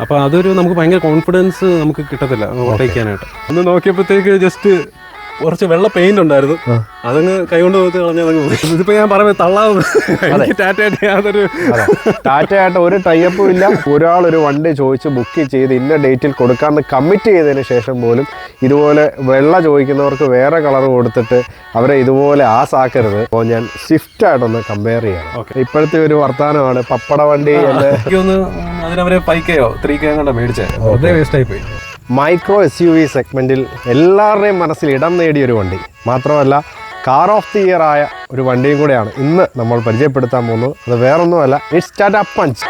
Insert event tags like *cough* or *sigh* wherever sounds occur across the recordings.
അപ്പോൾ അതൊരു നമുക്ക് ഭയങ്കര കോൺഫിഡൻസ് നമുക്ക് കിട്ടത്തില്ല ഓട്ടയ്ക്കാനായിട്ട് ഒന്ന് നോക്കിയപ്പോഴത്തേക്ക് ജസ്റ്റ് കുറച്ച് വെള്ള പെയിന്റ് ഉണ്ടായിരുന്നു. അതങ്ങ് കൈകൊണ്ട് നോക്കി കളഞ്ഞതങ്ങ് പോയി. ഇതിപ്പോ ഞാൻ പറയുന്നത് തള്ളാവുന്നു എനിക്ക് ടാറ്റയായിട്ട് യാതൊരു ടാറ്റയായിട്ട് ഒരു ടൈപ്പും ഇല്ല. ഒരാൾ ഒരു വണ്ടി ചോദിച്ച് ബുക്ക് ചെയ്ത് ഇന്ന ഡേറ്റിൽ കൊടുക്കാമെന്ന് കമ്മിറ്റ് ചെയ്തതിന് ശേഷം പോലും ഇതുപോലെ വെള്ള ചോദിക്കുന്നവർക്ക് വേറെ കളർ കൊടുത്തിട്ട് അവരെ ഇതുപോലെ ആസാക്കരുത്. അപ്പോൾ ഞാൻ സ്വിഫ്റ്റ് ആയിട്ടൊന്ന് കമ്പയർ ചെയ്യണം. ഇപ്പോഴത്തെ ഒരു വർത്തമാനമാണ് പപ്പട വണ്ടി എന്ന് അതിനവരെ ഫൈവ് കെയോ ത്രീ കെ കണ്ടോ മേടിച്ചേ. വേസ്റ്റ് ആയി പോയി മൈക്രോ എസ് യു വി സെഗ്മെന്റിൽ എല്ലാവരുടെയും മനസ്സിൽ ഇടം നേടിയ ഒരു വണ്ടി. മാത്രമല്ല കാർ ഓഫ് ദി ഇയർ ആയ ഒരു വണ്ടിയും കൂടെയാണ് ഇന്ന് നമ്മൾ പരിചയപ്പെടുത്താൻ പോകുന്നത്. അത് വേറൊന്നുമല്ല ഇറ്റ്സ് ടാറ്റ പഞ്ച്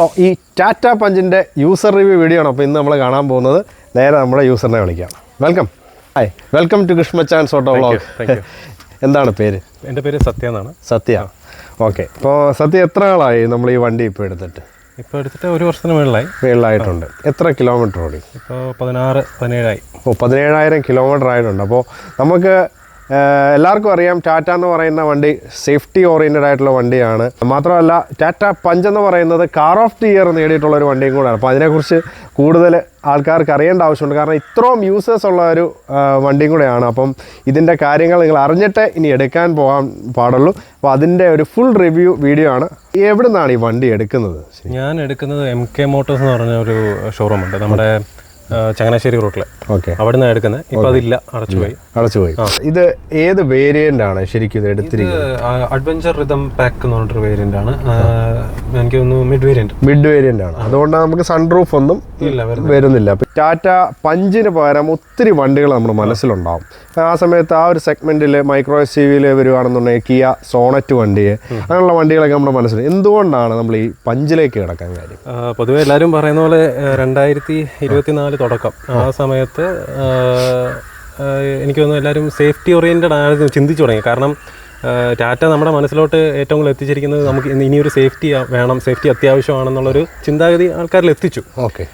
സോ ഈ ടാറ്റ പഞ്ചിന്റെ യൂസർ റിവ്യൂ വീഡിയോ ആണ് അപ്പോൾ ഇന്ന് നമ്മൾ കാണാൻ പോകുന്നത്. നേരെ നമ്മുടെ യൂസറിനെ വിളിക്കാം. Welcome hi welcome to Krishnachan auto vlog എന്താണ് പേര്? എന്റെ പേര് സത്യ എന്നാണ്. സത്യ. ഓക്കെ അപ്പോൾ സത്യ എത്ര നാളായി നമ്മൾ ഈ വണ്ടി ഇപ്പോൾ എടുത്തിട്ട്? ഇപ്പോൾ എടുത്തിട്ട് ഒരു വർഷത്തിന് മുകളിലായി. മുകളിലായിട്ടുണ്ട്. എത്ര കിലോമീറ്റർ ഓടി? ഇപ്പോൾ പതിനാറ് പതിനേഴായി. ഓ പതിനേഴായിരം കിലോമീറ്റർ ആയിട്ടുണ്ട്. അപ്പോൾ നമുക്ക് എല്ലാവർക്കും അറിയാം ടാറ്റ എന്ന് പറയുന്ന വണ്ടി സേഫ്റ്റി ഓറിയന്റഡ് ആയിട്ടുള്ള വണ്ടിയാണ്. മാത്രമല്ല ടാറ്റ പഞ്ച് എന്ന് പറയുന്നത് കാർ ഓഫ് ദി ഇയർ നേടിയിട്ടുള്ള ഒരു വണ്ടിയും കൂടെയാണ്. അപ്പോൾ അതിനെക്കുറിച്ച് കൂടുതൽ ആൾക്കാർക്ക് അറിയേണ്ട ആവശ്യമുണ്ട്. കാരണം ഇത്രയും യൂസേഴ്സ് ഉള്ള ഒരു വണ്ടിയും കൂടെയാണ്. അപ്പം ഇതിന്റെ കാര്യങ്ങൾ നിങ്ങൾ അറിഞ്ഞിട്ട് ഇനി എടുക്കാൻ പോകാൻ പാടുള്ളൂ. അപ്പോൾ അതിന്റെ ഒരു ഫുൾ റിവ്യൂ വീഡിയോ ആണ്. എവിടെ നിന്നാണ് ഈ വണ്ടി എടുക്കുന്നത്? ഞാൻ എടുക്കുന്നത് എം കെ മോട്ടോഴ്സ് എന്ന് പറഞ്ഞ ഒരു ഷോറൂം ഉണ്ട്. നമ്മുടെ ചങ്ങനാശ്ശേരി റൂട്ടിൽ ഓക്കെ. അവിടെ നിന്ന് എടുക്കുന്നത് ഇപ്പം അതില്ല അടച്ചുപോയി. അടച്ചുപോയി. ഇത് ഏത് വേരിയന്റ് ആണ് ശരിക്കും ഇത് എടുത്തിരിക്കുന്നത്? അഡ്വഞ്ചർ റിതം പാക്ക് എന്ന് പറഞ്ഞിട്ടൊരു വേരിയന്റ് ആണ്. എനിക്ക് തോന്നുന്നു മിഡ് വേരിയന്റ് മിഡ് വേരിയന്റ് ആണ്. അതുകൊണ്ട് നമുക്ക് സൺറൂഫ് ഒന്നും ഇല്ല വരുന്നില്ല. ടാറ്റ പഞ്ചിന് പകരം ഒത്തിരി വണ്ടികൾ നമ്മുടെ മനസ്സിലുണ്ടാവും. ആ സമയത്ത് ആ ഒരു സെഗ്മെന്റിൽ മൈക്രോ എസ് സി വിയിൽ വരുവാണെന്നുണ്ടെങ്കിൽ കിയ സോണറ്റ് വണ്ടി അങ്ങനെയുള്ള വണ്ടികളൊക്കെ നമ്മുടെ മനസ്സിൽ എന്തുകൊണ്ടാണ് നമ്മൾ ഈ പഞ്ചിലേക്ക് കിടക്കാൻ കാര്യം? പൊതുവെ എല്ലാവരും പറയുന്ന പോലെ രണ്ടായിരത്തി ഇരുപത്തിനാല് തുടക്കം. ആ സമയത്ത് എനിക്ക് തോന്നുന്നു എല്ലാവരും സേഫ്റ്റി ഓറിയന്റഡ് ആയിരുന്നു ചിന്തിച്ചു തുടങ്ങി. കാരണം ടാറ്റ നമ്മുടെ മനസ്സിലോട്ട് ഏറ്റവും കൂടുതൽ എത്തിച്ചിരിക്കുന്നത് നമുക്ക് ഇനി- ഇനിയൊരു സേഫ്റ്റി വേണം സേഫ്റ്റി അത്യാവശ്യമാണെന്നുള്ളൊരു ചിന്താഗതി ആൾക്കാരിൽ എത്തിച്ചു. ഓക്കെ.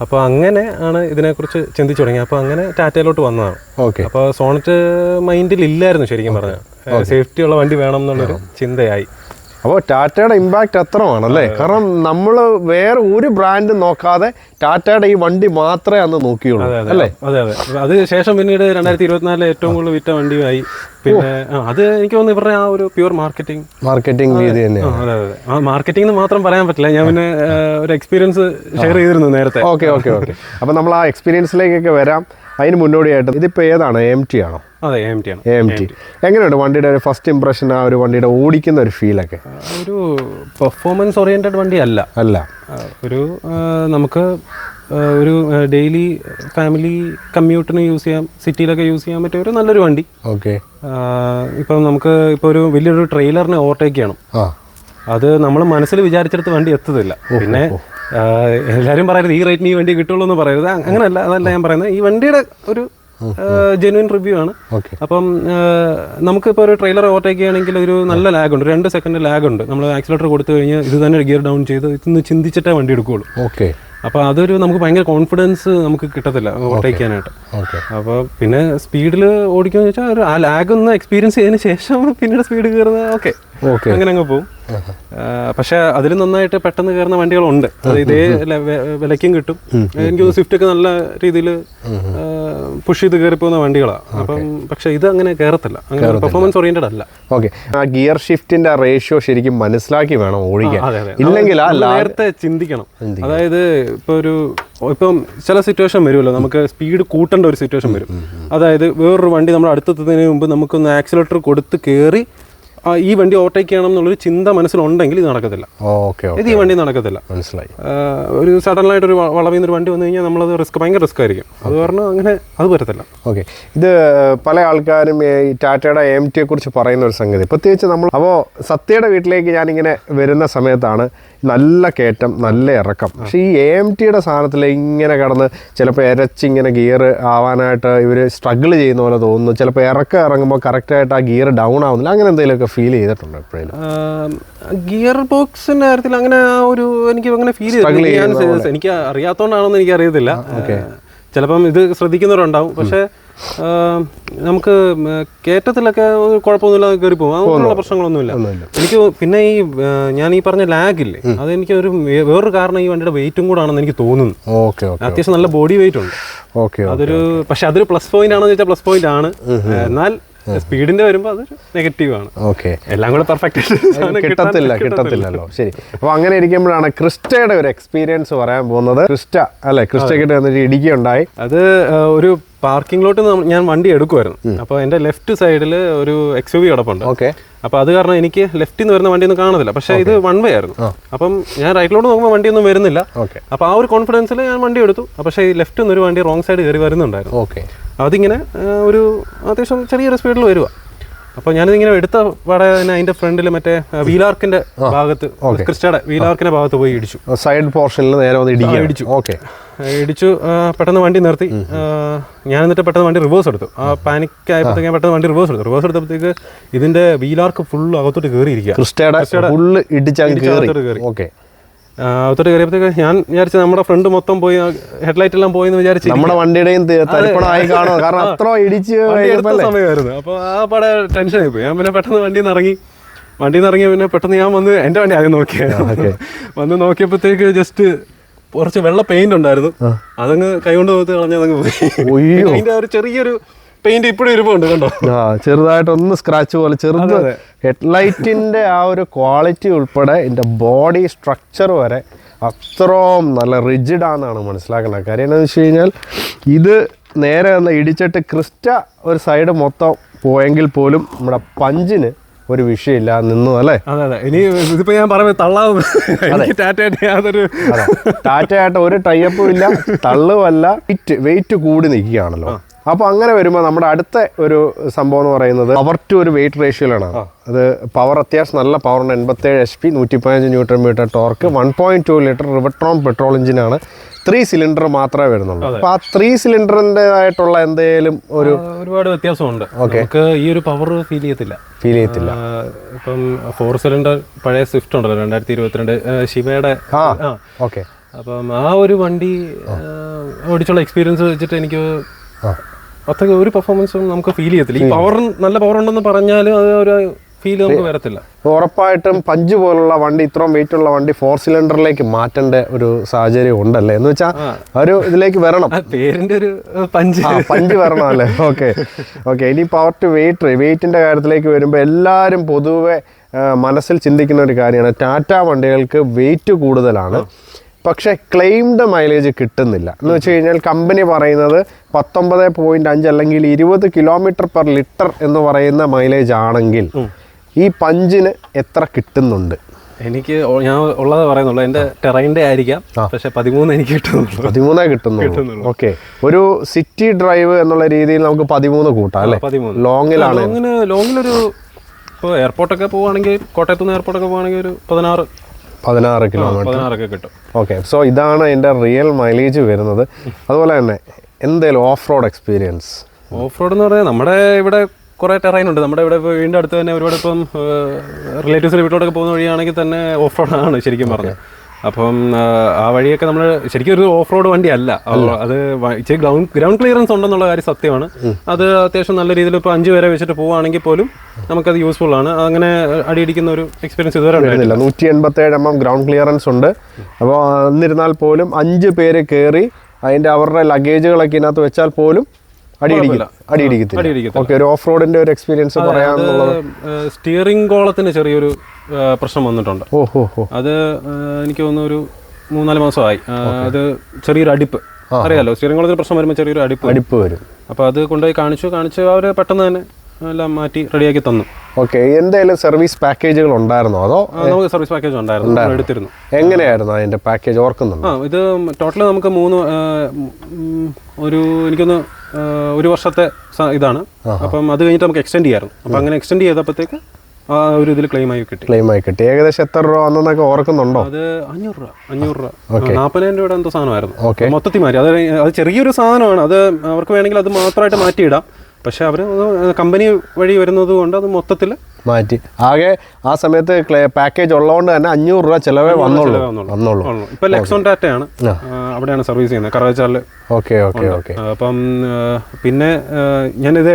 അപ്പോൾ അങ്ങനെ ആണ് ഇതിനെക്കുറിച്ച് ചിന്തിച്ചു തുടങ്ങിയത്. അപ്പോൾ അങ്ങനെ ടാറ്റയിലോട്ട് വന്നതാണ്. ഓക്കെ. അപ്പോൾ സോണറ്റ് മൈൻഡിൽ ഇല്ലായിരുന്നു ശരിക്കും പറഞ്ഞാൽ. സേഫ്റ്റി ഉള്ള വണ്ടി വേണം എന്നുള്ളൊരു ചിന്തയായി. അപ്പോൾ ടാറ്റയുടെ ഇമ്പാക്റ്റ് അത്രമാണല്ലേ കാരണം നമ്മൾ വേറെ ഒരു ബ്രാൻഡ് നോക്കാതെ ടാറ്റയുടെ ഈ വണ്ടി മാത്രമേ അന്ന് നോക്കിയുള്ളൂ അല്ലേ? അതെ അതെ. അത് ശേഷം പിന്നീട് രണ്ടായിരത്തി ഇരുപത്തിനാലിലെ ഏറ്റവും കൂടുതൽ വിറ്റ വണ്ടിയായി പിന്നെ അത് എനിക്ക് തോന്നുന്നു ഇവരുടെ ആ ഒരു പ്യൂർ മാർക്കറ്റിംഗ് മാർക്കറ്റിംഗ് രീതി തന്നെയാണ്. അതെ അതെ ആ മാർക്കറ്റിംഗ് എന്ന് മാത്രം പറയാൻ പറ്റില്ല. ഞാൻ പിന്നെ ഒരു എക്സ്പീരിയൻസ് ഷെയർ ചെയ്തിരുന്നു നേരത്തെ. ഓക്കെ ഓക്കെ ഓക്കെ അപ്പോൾ നമ്മൾ ആ എക്സ്പീരിയൻസിലേക്കൊക്കെ വരാം. അതിന് മുന്നോടിയായിട്ട് ഇതിപ്പോൾ ഏതാണ്? എം ടി ആണോ? അതെ എം ടി ആണ്. എം ടി എങ്ങനെയുണ്ട് വണ്ടിയുടെ ഒരു ഫസ്റ്റ് ഇംപ്രഷൻ ആ ഒരു വണ്ടിയുടെ ഓടിക്കുന്ന ഒരു ഫീലൊക്കെ ഒക്കെ? ഒരു പെർഫോമൻസ് ഓറിയന്റഡ് വണ്ടി അല്ല. അല്ല. ഒരു നമുക്ക് ഒരു ഡെയിലി ഫാമിലി കമ്മ്യൂട്ടിന് യൂസ് ചെയ്യാം സിറ്റിയിലൊക്കെ യൂസ് ചെയ്യാൻ പറ്റിയ ഒരു നല്ലൊരു വണ്ടി. ഓക്കെ ഇപ്പം നമുക്ക് ഇപ്പോൾ ഒരു വലിയൊരു ട്രെയിലറിനെ ഓവർടേക്ക് ചെയ്യണം. അത് നമ്മൾ മനസ്സിൽ വിചാരിച്ചെടുത്ത് വണ്ടി എത്തുന്നില്ല. പിന്നെ എല്ലാവരും പറയരുത് ഈ റേറ്റിന് ഈ വണ്ടി കിട്ടുള്ളൂ എന്ന് പറയരുത് അങ്ങനെയല്ല അതല്ല ഞാൻ പറയുന്നത്. ഈ വണ്ടിയുടെ ഒരു ജെന്യൂൻ റിവ്യൂ ആണ്. അപ്പം നമുക്കിപ്പോൾ ഒരു ട്രെയിലർ ഓവർടേക്ക് ചെയ്യുകയാണെങ്കിൽ ഒരു നല്ല ലാഗ് ഉണ്ട്. രണ്ട് സെക്കൻഡ് ലാഗ് ഉണ്ട്. നമ്മൾ ആക്സിലേറ്റർ കൊടുത്തു കഴിഞ്ഞാൽ ഇത് തന്നെ ഗിയർ ഡൗൺ ചെയ്ത് ഇതൊന്ന് ചിന്തിച്ചിട്ടേ വണ്ടി എടുക്കുകയുള്ളൂ ഓക്കെ അപ്പോൾ അതൊരു നമുക്ക് ഭയങ്കര കോൺഫിഡൻസ് നമുക്ക് കിട്ടത്തില്ല ഓവർടേക്ക് ചെയ്യാനായിട്ട് ഓക്കെ അപ്പോൾ പിന്നെ സ്പീഡിൽ ഓടിക്കുക വെച്ചാൽ ഒരു ആ ലാഗ് ഒന്ന് എക്സ്പീരിയൻസ് ചെയ്തതിന് ശേഷം പിന്നീട് സ്പീഡ് കയറുന്നത് ഓക്കെ ഓക്കെ അങ്ങനെ അങ്ങ് പോകും പക്ഷെ അതിൽ നന്നായിട്ട് പെട്ടെന്ന് കയറുന്ന വണ്ടികളുണ്ട്. അത് ഇതേ വിലയ്ക്കും കിട്ടും. എനിക്ക് സ്വിഫ്റ്റ് ഒക്കെ നല്ല രീതിയിൽ പുഷ് ചെയ്ത് കയറി പോകുന്ന വണ്ടികളാണ് അപ്പം പക്ഷെ ഇത് അങ്ങനെ കയറത്തില്ല. അങ്ങനെ പെർഫോമൻസ് ഓറിയന്റഡ് അല്ല. ഓക്കെ. ആ ഗിയർ ഷിഫ്റ്റിന്റെ റേഷ്യോ ശരിക്കും മനസ്സിലാക്കി വേണം ഓടിക്കാൻ. ഇല്ലെങ്കിൽ ആ നേരത്തെ ചിന്തിക്കണം. അതായത് ഇപ്പൊ ഒരു ഇപ്പം ചില സിറ്റുവേഷൻ വരുമല്ലോ. നമുക്ക് സ്പീഡ് കൂട്ടേണ്ട ഒരു സിറ്റുവേഷൻ വരും. അതായത് വേറൊരു വണ്ടി നമ്മൾ അടുത്തെത്തുന്നതിന് മുമ്പ് നമുക്കൊന്ന് ആക്സിലേറ്റർ കൊടുത്ത് കയറി ഈ വണ്ടി ഓവർടേക്ക് ചെയ്യണം എന്നുള്ളൊരു ചിന്ത മനസ്സിലുണ്ടെങ്കിൽ ഇത് നടക്കത്തില്ല. ഓക്കെ ഓക്കെ ഇത് ഈ വണ്ടി നടക്കത്തില്ല. മനസ്സിലായി. ഒരു സഡനായിട്ട് ഒരു വളവിൽ നിന്ന് ഒരു വണ്ടി വന്നു കഴിഞ്ഞാൽ നമ്മളത് റിസ്ക് ഭയങ്കര റിസ്ക് ആയിരിക്കും. അത് കാരണം അങ്ങനെ അത് പറ്റത്തില്ല ഓക്കെ. ഇത് പല ആൾക്കാരും ഈ ടാറ്റയുടെ എം ടിയെ കുറിച്ച് പറയുന്ന ഒരു സംഗതി. പ്രത്യേകിച്ച് നമ്മൾ അപ്പോൾ സത്യയുടെ വീട്ടിലേക്ക് ഞാനിങ്ങനെ വരുന്ന സമയത്താണ് നല്ല കയറ്റം നല്ല ഇറക്കം. പക്ഷേ ഈ എ എം ടിയുടെ സാധനത്തിൽ ഇങ്ങനെ കടന്ന് ചിലപ്പോൾ ഇരച്ചിങ്ങനെ ഗിയർ ആവാനായിട്ട് ഇവർ സ്ട്രഗിൾ ചെയ്യുന്ന പോലെ തോന്നുന്നു. ചിലപ്പോൾ ഇറക്കം ഇറങ്ങുമ്പോൾ കറക്റ്റായിട്ട് ആ ഗിയർ ഡൗൺ ആവുന്നില്ല. അങ്ങനെ എന്തെങ്കിലുമൊക്കെ ഫീൽ ചെയ്തിട്ടുണ്ടോ എപ്പോഴും ഗിയർ ബോക്സിന്റെ കാര്യത്തിൽ അങ്ങനെ ആ ഒരു എനിക്ക് അങ്ങനെ ഫീൽ എനിക്ക് അറിയാത്തോണ്ടാണോന്ന് എനിക്ക് അറിയത്തില്ല ചിലപ്പം ഇത് ശ്രദ്ധിക്കുന്നവരുണ്ടാവും. പക്ഷേ നമുക്ക് കേറ്റത്തിലൊക്കെ കയറ്റത്തിലൊക്കെ കുഴപ്പമൊന്നുമില്ലാതെ കയറി പോകും അങ്ങനെയുള്ള പ്രശ്നങ്ങളൊന്നുമില്ല. എനിക്ക് പിന്നെ ഈ ഞാൻ ഈ പറഞ്ഞ ലാഗില്ലേ അതെനിക്ക് ഒരു വേറൊരു കാരണം ഈ വണ്ടിയുടെ വെയിറ്റും കൂടെ ആണെന്ന് എനിക്ക് തോന്നുന്നു. ഓക്കെ അത്യാവശ്യം നല്ല ബോഡി വെയിറ്റ് ഉണ്ട്. ഓക്കെ. അതൊരു പക്ഷെ അതൊരു പ്ലസ് പോയിന്റ് ആണെന്ന് ചോദിച്ചാൽ പ്ലസ് പോയിന്റ് ആണ്. എന്നാൽ സ്പീഡിന്റെ വരുമ്പോൾ അത് നെഗറ്റീവ് ആണ്. ഓക്കെ. എല്ലാം കൂടെ പെർഫെക്റ്റ് കിട്ടത്തില്ല കിട്ടത്തില്ലല്ലോ. ശരി. അപ്പൊ അങ്ങനെ ഇരിക്കുമ്പോഴാണ് ക്രിസ്റ്റയുടെ ഒരു എക്സ്പീരിയൻസ് പറയാൻ പോകുന്നത്. ക്രിസ്റ്റ അല്ലെ? ക്രിസ്റ്റയ്ക്കിട്ട് വന്നിട്ട് ഇടിക്കുകയുണ്ടായി അത് ഒരു പാർക്കിംഗ് ലോട്ട് ഞാൻ വണ്ടി എടുക്കുമായിരുന്നു അപ്പോൾ എന്റെ ലെഫ്റ്റ് സൈഡിൽ ഒരു എക്സ് യു വി കിടപ്പുണ്ട്. ഓക്കെ. അപ്പോൾ അത് കാരണം എനിക്ക് ലെഫ്റ്റിൽ നിന്ന് വരുന്ന വണ്ടിയൊന്നും കാണുന്നില്ല. പക്ഷേ ഇത് വൺ വേ ആയിരുന്നു. അപ്പം ഞാൻ റൈറ്റിലോട്ട് നോക്കുമ്പോൾ വണ്ടിയൊന്നും വരുന്നില്ല. ഓക്കെ. അപ്പോൾ ആ ഒരു കോൺഫിഡൻസിൽ ഞാൻ വണ്ടി എടുത്തു. പക്ഷേ ഈ ലെഫ്റ്റിൽ നിന്ന് ഒരു വണ്ടി റോങ് സൈഡ് കയറി വരുന്നുണ്ടായിരുന്നു. ഓക്കെ. അതിങ്ങനെ ഒരു അത്യാവശ്യം ചെറിയൊരു സ്പീഡിൽ വരിക അപ്പോൾ ഞാനിതിങ്ങനെ എടുത്ത പാടെ തന്നെ അതിന്റെ ഫ്രണ്ടിൽ മറ്റേ വീലാർക്കിന്റെ വീലാർക്കിന്റെ ഭാഗത്ത് ക്രിസ്റ്റയുടെ വീലാർക്കിന്റെ ഭാഗത്ത് പോയി ഇടിച്ചു. സൈഡ് പോർഷനിൽ നേരെ വന്ന് ഇടിക്കുക ഓക്കെ. ഇടിച്ചു പെട്ടെന്ന് വണ്ടി നിർത്തി. ഞാൻ എന്നിട്ട് പെട്ടെന്ന് വണ്ടി റിവേഴ്സ് എടുത്തു. ആ പാനിക് ആയപ്പോഴത്തേക്ക് ഞാൻ പെട്ടെന്ന് വണ്ടി റിവേഴ്സ് എടുത്തു. റിവേഴ്സ് എടുത്തപ്പോഴത്തേക്ക് ഇതിന്റെ വീലാർക്ക് ഫുൾ അകത്തോട്ട് കയറിയിരിക്കുക ക്രിസ്റ്റയുടെ ഫുള്ള് ഇടിച്ചങ്ങ് അകത്തോട്ട് കയറി. ഓക്കെ. അകത്തോട്ട് കയറിയപ്പോഴത്തേക്ക് ഞാൻ വിചാരിച്ചു നമ്മുടെ ഫ്രണ്ട് മൊത്തം പോയി ഹെഡ്ലൈറ്റ് എല്ലാം പോയി എന്ന് വിചാരിച്ചു നമ്മുടെ വണ്ടിയുടെയും തരിപ്പണമായി കാണും. കാരണം അത്ര ഇടിച്ച് സമയമായിരുന്നു. അപ്പോൾ ആ പാടെ ടെൻഷൻ പോയി. ഞാൻ പിന്നെ പെട്ടെന്ന് വണ്ടിയിൽ നിന്ന് ഇറങ്ങി. വണ്ടിയിൽ നിന്ന് ഇറങ്ങിയ പിന്നെ പെട്ടെന്ന് ഞാൻ വന്ന് എന്റെ വണ്ടി ആദ്യം നോക്കിയായിരുന്നു *laughs* വന്ന് നോക്കിയപ്പോഴത്തേക്ക് ജസ്റ്റ് കുറച്ച് വെള്ള പെയിന്റ് ഉണ്ടായിരുന്നു. അതങ്ങ് കൈകൊണ്ട് പോകത്ത് കളഞ്ഞ് അതങ്ങ് പോയി. *laughs* അതിന്റെ ഒരു ചെറിയൊരു പെയിന്റ് ഇപ്പോഴും ഇരിപ്പുണ്ട് കണ്ടോ? ആ ചെറുതായിട്ടൊന്ന് സ്ക്രാച്ച് പോലെ ചെറുത് ഹെഡ് ഹെഡ്ലൈറ്റിന്റെ ആ ഒരു ക്വാളിറ്റി ഉൾപ്പെടെ ഇതിന്റെ ബോഡി സ്ട്രക്ചർ വരെ അത്രയും നല്ല റിജിഡ് ആണെന്നാണ് മനസ്സിലാക്കുന്നത്. കാര്യം എന്താണെന്ന് വെച്ച് കഴിഞ്ഞാൽ ഇത് നേരെ ഒന്ന് ഇടിച്ചിട്ട് ക്രിസ്റ്റ ഒരു സൈഡ് മൊത്തം പോയെങ്കിൽ പോലും നമ്മുടെ പഞ്ചിന് ഒരു വിഷയമില്ല നിന്നു അല്ലേ? അതെ അതെ. ഇനി ഇതിപ്പോ ഞാൻ പറയുന്നത് തള്ളാവും. എനിക്ക് ടാറ്റയായിട്ട് യാതൊരു ടാറ്റയായിട്ട് ഒരു ടൈപ്പും ഇല്ല തള്ളുമല്ല വെയിറ്റ് വെയിറ്റ് കൂടി നിൽക്കുകയാണല്ലോ. അപ്പോൾ അങ്ങനെ വരുമ്പോൾ നമ്മുടെ അടുത്ത ഒരു സംഭവം എന്ന് പറയുന്നത് പവർ ടു ഒരു വെയിറ്റ് റേഷ്യോയിലാണ് അത് പവർ അത്യാവശ്യം നല്ല പവറുണ്ട് എൺപത്തേഴ് എച്ച് പി നൂറ്റി പതിനഞ്ച് newton meter torque one point two litre Revotron petrol എഞ്ചിനാണ് ത്രീ സിലിണ്ടർ മാത്രമേ വരുന്നുള്ളൂ. അപ്പോൾ ആ ത്രീ സിലിണ്ടറിന്റെതായിട്ടുള്ള എന്തെങ്കിലും ഒരു ഒരുപാട് വ്യത്യാസമുണ്ട്. നമുക്ക് ഈ ഒരു പവർ ഫീൽ ചെയ്യത്തില്ല. ഫീൽ ചെയ്യത്തില്ല. ഇപ്പം ഫോർ സിലിണ്ടർ പഴയ സ്വിഫ്റ്റ് ഉണ്ടല്ലോ രണ്ടായിരത്തി ഇരുപത്തിരണ്ട് ശിവയുടെ ആ ഓക്കെ അപ്പം ആ ഒരു വണ്ടി ഓടിച്ചുള്ള എക്സ്പീരിയൻസ് വെച്ചിട്ട് എനിക്ക് അത്ര ഒരു പെർഫോമൻസും നമുക്ക് ഫീൽ ചെയ്യത്തില്ല. ഈ പവർ നല്ല പവർ ഉണ്ടെന്ന് പറഞ്ഞാലും അത് ഒരു ഫീൽ നമുക്ക് വരത്തില്ല. ഉറപ്പായിട്ടും പഞ്ച് പോലുള്ള വണ്ടി ഇത്രയും വെയിറ്റ് ഉള്ള വണ്ടി ഫോർ സിലിണ്ടറിലേക്ക് മാറ്റേണ്ട ഒരു സാഹചര്യം ഉണ്ടല്ലേ? എന്ന് വെച്ചാൽ ഒരു ഇതിലേക്ക് വരണം. പേരിന്റെ ഒരു പഞ്ച്. പഞ്ച് വരണം അല്ലേ? ഓക്കെ ഓക്കെ ഇനി പവർ ടു വെയിറ്റ് വെയിറ്റിന്റെ കാര്യത്തിലേക്ക് വരുമ്പോൾ എല്ലാവരും പൊതുവെ മനസ്സിൽ ചിന്തിക്കുന്ന ഒരു കാര്യമാണ്. ടാറ്റ വണ്ടികൾക്ക് വെയിറ്റ് കൂടുതലാണ്. പക്ഷേ ക്ലെയിംഡ് മൈലേജ് കിട്ടുന്നില്ല. എന്ന് വെച്ച് കഴിഞ്ഞാൽ കമ്പനി പറയുന്നത് പത്തൊമ്പത് പോയിന്റ് അഞ്ച് അല്ലെങ്കിൽ ഇരുപത് കിലോമീറ്റർ പെർ ലിറ്റർ എന്ന് പറയുന്ന മൈലേജ് ആണെങ്കിൽ ഈ പഞ്ചിന് എത്ര കിട്ടുന്നുണ്ട്? എനിക്ക് ഞാൻ ഉള്ളത് പറയുന്നുള്ളൂ. എന്റെ ടെറൈന്റെ ആയിരിക്കാം. പക്ഷെ പതിമൂന്ന് എനിക്ക് കിട്ടുന്നുള്ളൂ. പതിമൂന്നേ കിട്ടുന്നുള്ളൂ. ഓക്കെ. ഒരു സിറ്റി ഡ്രൈവ് എന്നുള്ള രീതിയിൽ നമുക്ക് പതിമൂന്ന് കൂട്ടാം അല്ലേ? ലോങ്ങിലാണ് ലോങ്ങിന് ലോങ്ങിലൊരു ഇപ്പോൾ എയർപോർട്ടൊക്കെ പോവുകയാണെങ്കിൽ കോട്ടയത്തുനിന്ന് എയർപോർട്ടൊക്കെ പോവുകയാണെങ്കിൽ ഒരു പതിനാറ് പതിനാറ് കിലോമീറ്റർ പതിനാറൊക്കെ കിട്ടും. ഓക്കെ സോ ഇതാണ് എന്റെ റിയൽ മൈലേജ് വരുന്നത്. അതുപോലെ തന്നെ എന്തേലും off road experience off road എന്ന് പറഞ്ഞാൽ നമ്മുടെ ഇവിടെ കുറേ ടെറൈൻ ഉണ്ട്. നമ്മുടെ ഇവിടെ വീടിന്റെ അടുത്ത് തന്നെ ഒരുപാട് ഇപ്പം റിലേറ്റീവ്സിന്റെ വീട്ടിലോട്ടൊക്കെ പോകുന്ന വഴിയാണെങ്കിൽ തന്നെ ഓഫ് റോഡാണ് ശരിക്കും പറഞ്ഞത്. അപ്പം ആ, വഴിയൊക്കെ നമ്മൾ ശരിക്കും ഒരു ഓഫ് റോഡ് വണ്ടി അല്ല. അത് ഇച്ചിരി ഗ്രൗണ്ട് ഗ്രൗണ്ട് ക്ലിയറൻസ് ഉണ്ടെന്നുള്ള കാര്യം സത്യമാണ്. അത് അത്യാവശ്യം നല്ല രീതിയിൽ ഇപ്പോൾ അഞ്ച് പേരെ വെച്ചിട്ട് പോവുകയാണെങ്കിൽ പോലും നമുക്കത് യൂസ്ഫുൾ ആണ്. അങ്ങനെ അടിയിടിക്കുന്ന ഒരു എക്സ്പീരിയൻസ് ഇതുവരെ ഉണ്ടായിരുന്നില്ല നൂറ്റി എൺപത്തേഴ് എം എം ഗ്രൗണ്ട് ക്ലിയറൻസ് ഉണ്ട്. അപ്പോൾ എന്നിരുന്നാൽ പോലും അഞ്ച് പേര് കയറി അതിന്റെ അവരുടെ ലഗേജുകളൊക്കെ ഇതിനകത്ത് വെച്ചാൽ പോലും അടിയിടിക്കത്തില്ല. ഒരു ഓഫ് റോഡിന്റെ ഒരു എക്സ്പീരിയൻസ് സ്റ്റിയറിംഗ് കോളത്തിന് ചെറിയൊരു പ്രശ്നം വന്നിട്ടുണ്ട്. ഓ ഹോ ഹോ. അത് എനിക്ക് തോന്നുന്നു ഒരു മൂന്നാൽ മാസമായി. അത് ചെറിയൊരു അടിപ്പ്. അറിയാലോ സ്റ്റിയറിംഗ് കോളത്തിന് പ്രശ്നം വരുമ്പോൾ ചെറിയൊരു അടിപ്പ്. അടിപ്പ് വരും. അപ്പോൾ അത് കൊണ്ടുപോയി കാണിച്ചു. കാണിച്ച് അവർ പെട്ടെന്ന് തന്നെ എല്ലാം മാറ്റി റെഡിയാക്കി തന്നു. ഓക്കെ എന്തെങ്കിലും സർവീസ് പാക്കേജുകൾ ഉണ്ടായിരുന്നോ അതോ? നമുക്ക് സർവീസ് പാക്കേജ് ഉണ്ടായിരുന്നു. എടുത്തിരുന്നു. എങ്ങനെയായിരുന്നു അതിന്റെ പാക്കേജ് ഓർക്കുന്നുണ്ടോ? ഇത് ടോട്ടൽ നമുക്ക് മൂന്ന് ഒരു എനിക്കൊന്ന് ഒരു വർഷത്തെ ഇതാണ്. അപ്പം അത് കഴിഞ്ഞിട്ട് നമുക്ക് എക്സ്റ്റെൻഡ് ചെയ്യാറുണ്ട് അപ്പം അങ്ങനെ എക്സ്റ്റെൻഡ് ചെയ്തപ്പോഴത്തേക്ക് ആ ഒരു ഇതിൽ ക്ലെയിം ആയി കിട്ടി. ക്ലെയിം ആയി കിട്ടി. ഏകദേശം എത്ര രൂപ വന്നെന്നൊക്കെ ഓർക്കുന്നുണ്ടോ? അത് അഞ്ഞൂറ് രൂപ അഞ്ഞൂറ് രൂപ. നാൽപ്പതിനായിരം രൂപയുടെ എന്തോ സാധനമായിരുന്നു. മൊത്തത്തിൽ മാറ്റി അത് അത് ചെറിയൊരു സാധനമാണ്. അത് അവർക്ക് വേണമെങ്കിൽ അത് മാത്രമായിട്ട് മാറ്റിയിടാം. പക്ഷെ അവർ കമ്പനി വഴി വരുന്നത് കൊണ്ട് അത് മൊത്തത്തിൽ മാറ്റി. ആകെ ആ സമയത്ത് പാക്കേജ് ഉള്ളതുകൊണ്ട് തന്നെ അഞ്ഞൂറ് രൂപ ചിലവേ വന്നുള്ളൂ. വന്നുള്ളൂ. ഇപ്പൊ ലെക്സോൺ ടാറ്റയാണ് അവിടെയാണ് സർവീസ് ചെയ്യുന്നത്. കറവച്ചാലിൽ ഓക്കെ ഓക്കെ ഓക്കെ. അപ്പം പിന്നെ ഞാനിത്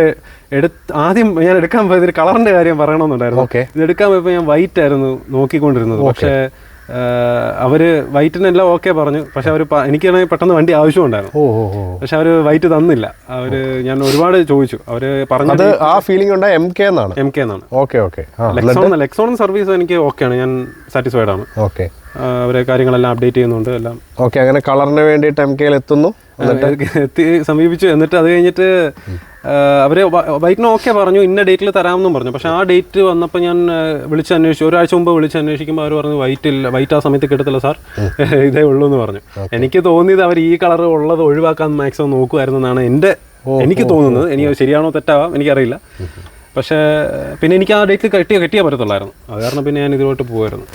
എടുത്ത് ആദ്യം ഞാൻ എടുക്കാൻ പോയത് കളറിന്റെ കാര്യം പറയണമെന്നുണ്ടായിരുന്നു. ഇത് എടുക്കാൻ പോയപ്പോൾ ഞാൻ വൈറ്റ് ആയിരുന്നു നോക്കിക്കൊണ്ടിരുന്നത്. പക്ഷേ ആ, അവർ വൈറ്റിനെല്ലാം ഓക്കെ പറഞ്ഞു. പക്ഷെ അവർ എനിക്കാണെങ്കിൽ പെട്ടെന്ന് വണ്ടി ആവശ്യമുണ്ടായിരുന്നു. ഓ ഓ ഓ പക്ഷെ അവർ വൈറ്റ് തന്നില്ല. അവർ ഞാൻ ഒരുപാട് ചോദിച്ചു. അവർ അത് പറഞ്ഞത് ആ ഫീലിംഗ് ഉണ്ടായ എം കെ എന്നാണ്? എം കെ എന്നാണ്. Okay okay. Lexon Lexon service എനിക്ക് ഓക്കെയാണ് ഞാൻ സാറ്റിസ്ഫൈഡ് ആണ്. ഓക്കെ. അവരെ കാര്യങ്ങളെല്ലാം അപ്ഡേറ്റ് ചെയ്യുന്നുണ്ട് എല്ലാം. ഓക്കെ അങ്ങനെ കളറിന് വേണ്ടിയിട്ട് എം കെയിൽ എത്തുന്നു. എത്തി സമീപിച്ചു. എന്നിട്ട് അത് കഴിഞ്ഞിട്ട് അവരെ വൈറ്റിന് ഓക്കെ പറഞ്ഞു. ഇന്ന ഡേറ്റിൽ തരാമെന്നും പറഞ്ഞു. പക്ഷെ ആ ഡേറ്റ് വന്നപ്പോൾ ഞാൻ വിളിച്ച് അന്വേഷിച്ചു. ഒരാഴ്ച മുമ്പ് വിളിച്ച് അന്വേഷിക്കുമ്പോൾ അവർ പറഞ്ഞു വൈറ്റ് ഇല്ല വൈറ്റ് ആ സമയത്ത് കിട്ടത്തില്ല സാർ. ഇതേ ഉള്ളൂ എന്ന് പറഞ്ഞു. എനിക്ക് തോന്നിയത് അവർ ഈ കളർ ഉള്ളത് ഒഴിവാക്കാൻ മാക്സിമം നോക്കുമായിരുന്നു എന്നാണ് എന്റെ എനിക്ക് തോന്നുന്നത്. എനിക്ക് ശരിയാണോ തെറ്റാവാം എനിക്കറിയില്ല. പക്ഷേ പിന്നെ എനിക്ക് ആ ഡേറ്റ് കെട്ടിയ കെട്ടിയാൽ പറ്റത്തുള്ളായിരുന്നു. അത് കാരണം പിന്നെ ഞാൻ ഇതിലോട്ട് പോകുമായിരുന്നു